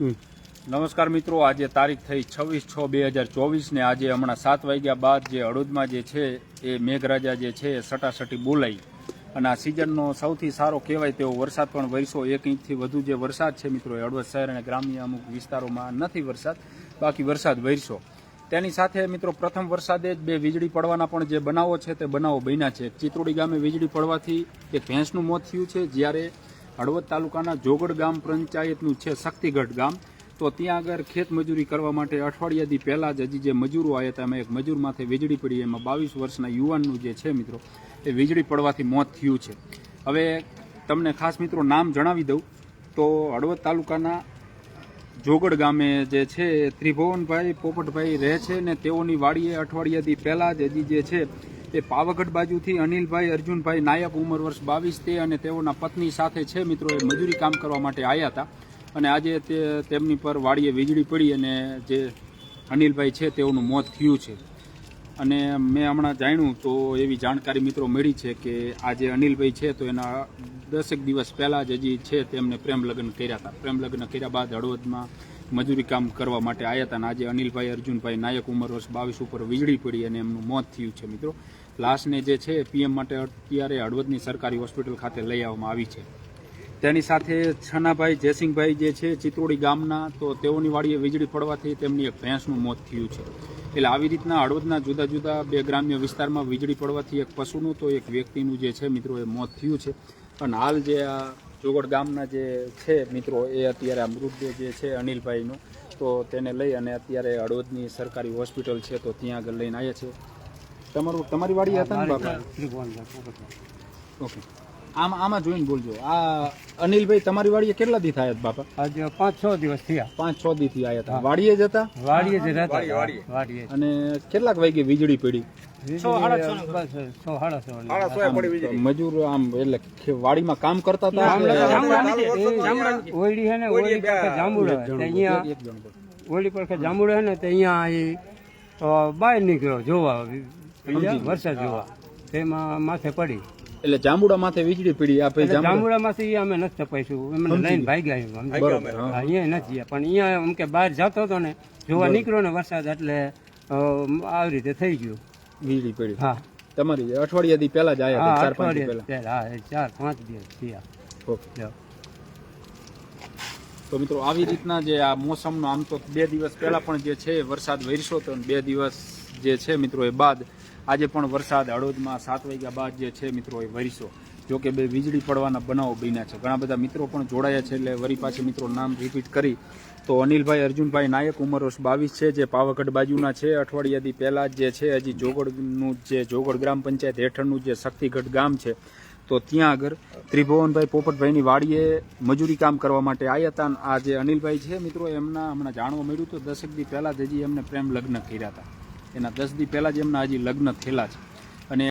નમસ્કાર મિત્રો, આજે તારીખ થઈ છવ્વીસ છ બે હજાર ચોવીસને આજે હમણાં સાત વાગ્યા બાદ જે હળવદમાં જે છે એ મેઘરાજા જે છે એ સટાસટી બોલાઈ. અને આ સિઝનનો સૌથી સારો કહેવાય તેવો વરસાદ પણ વરસો એક ઇંચથી વધુ જે વરસાદ છે મિત્રો, એ હળવદ શહેર અને ગ્રામ્ય અમુક વિસ્તારોમાં નથી વરસાદ, બાકી વરસાદ વરસો તેની સાથે મિત્રો, પ્રથમ વરસાદે જ બે વીજળી પડવાના પણ જે બનાવો છે તે બનાવો બન્યા છે. ચિત્રોડી ગામે વીજળી પડવાથી એક ભેંસનું મોત થયું છે. જ્યારે હળવદ તાલુકાના જોગડ ગામ પંચાયતનું છે શક્તિગઢ ગામ. તો ત્યાં આગળ ખેતમજૂરી કરવા માટે અઠવાડિયાથી પહેલાં જ હજી જે મજૂરો આવ્યા હતા, એમાં એક મજૂર માથે વીજળી પડી, એમાં બાવીસ વર્ષના યુવાનનું જે છે મિત્રો, એ વીજળી પડવાથી મોત થયું છે. હવે તમને ખાસ મિત્રો નામ જણાવી દઉં. તો હળવદ તાલુકાના જોગડ ગામે જે છે ત્રિભુવનભાઈ પોપટભાઈ રહે છે ને તેઓની વાડીએ અઠવાડિયાથી પહેલાં જ હજી જે છે એ પાવાગઢ બાજુથી અનિલભાઈ, અર્જુનભાઈ નાયક ઉંમર વર્ષ બાવીસ તે અને તેઓના પત્ની સાથે છે. મિત્રો, એ મજૂરી કામ કરવા માટે આવ્યા હતા અને આજે તે તેમની પર વાડીએ વીજળી પડી અને જે અનિલભાઈ છે તેઓનું મોત થયું છે. અને મેં હમણાં જાણ્યું તો એવી જાણકારી મિત્રો મળી છે કે આ જે અનિલભાઈ છે તો એના દસેક દિવસ પહેલાં જ હજી છે તેમને પ્રેમ લગ્ન કર્યા હતા. પ્રેમ લગ્ન કર્યા બાદ હળવદમાં મજૂરી કામ કરવા માટે આવ્યા હતા આજે અનિલભાઈ, અર્જુનભાઈ, નાયક ઉંમર વર્ષ બાવીસ ઉપર વીજળી પડી અને એમનું મોત થયું છે મિત્રો. લાશને જે છે પીએમ માટે અત્યારે હળવદની સરકારી હોસ્પિટલ ખાતે લઈ આવવામાં આવી છે. તેની સાથે છનાભાઈ જયસિંહભાઈ જે છે ચિત્રોડી ગામના, તો તેઓની વાડીએ વીજળી પડવાથી તેમની એક ભેંસનું મોત થયું છે. એટલે આવી રીતના હળવદના જુદા જુદા બે ગ્રામ્ય વિસ્તારમાં વીજળી પડવાથી એક પશુનું, તો એક વ્યક્તિનું જે છે મિત્રો એ મોત થયું છે. અને હાલ જે આ જોગડ ગામના જે છે મિત્રો એ અત્યારે આ મૃતદેહ જે છે અનિલભાઈનો તો તેને લઈ અને અત્યારે હળવદની સરકારી હોસ્પિટલ છે તો ત્યાં આગળ લઈને આવ્યા છે. તમારું તમારી વાડી હતા ને બાપા? ઓકે. આમ આમાં જોઈને બોલજો. આ અનિલભાઈ તમારી વાડીએ કેટલા દી થયા બાપા? આજે પાંચ છ દિવસ થયા. પાંચ છ દી થી આવ્યા હતા વાડીએ જ હતા? વાડીએ જ હતા. વાડીએ. અને કેટલાક વાગે વીજળી પડી? મજૂર આમ એટલે વાડીમાં કામ કરતા હતા? ઓયડી હે ને ઓયડી જાંબુડા અહીંયા. ઓયડી પર જાંબુડા હે ને તો અહીંયા બહાર નીકળ્યો જોવા વરસાદ જોવા. તેમાં માથે પડી. એટલે જાંબુડા માથે વીજળી પડી આપે જાંબુડા માંથી અમે નથી તપાઈશું એમને લઈને ભાગ્યા અહીંયા નથી પણ અહીંયા એમ કે બહાર જતો હતો ને જોવા નીકળ્યો ને વરસાદ એટલે આવી રીતે થઈ ગયું. વીજળી પડી. હા. તમારી અઠવાડિયા દી પહેલા જ આવ્યા હતા, ચાર પાંચ પહેલા. પહેલા, હા ચાર પાંચ દિવસ થયા. ઓકે. તો મિત્રો આવી રીતના જે આ મોસમનો આમ તો બે દિવસ પહેલા પણ જે છે વરસાદ વરસ્યો હતો બે દિવસ જે છે મિત્રો એ બાદ આજે પણ વરસાદ હળવદમાં સાત વાગ્યા બાદ જે છે મિત્રો એ વરસ્યો. જો કે બે વીજળી પડવાના બનાવો બન્યા છે. ઘણા બધા મિત્રો પણ જોડાયા છે એટલે વરી પાછી મિત્રો નામ રિપીટ કરી. તો અનિલભાઈ, અર્જુનભાઈ નાયક ઉંમર વર્ષ બાવીસ છે. જે પાવાગઢ બાજુના છે. અઠવાડિયાથી પહેલાં જ છે, હજી જોગડનું જે જોગડ ગ્રામ પંચાયત હેઠળનું જે શક્તિગઢ ગામ છે, તો ત્યાં આગળ ત્રિભુવનભાઈ પોપટભાઈની વાડીએ મજૂરી કામ કરવા માટે આવ્યા હતા. આ જે અનિલભાઈ છે મિત્રો, એમના હમણાં જાણવા મળ્યું તો દસેક દી પહેલાં જ હજી એમને પ્રેમ લગ્ન કર્યા હતા. એના દસ દી પહેલાં જ એમના હજી લગ્ન થયેલા છે. અને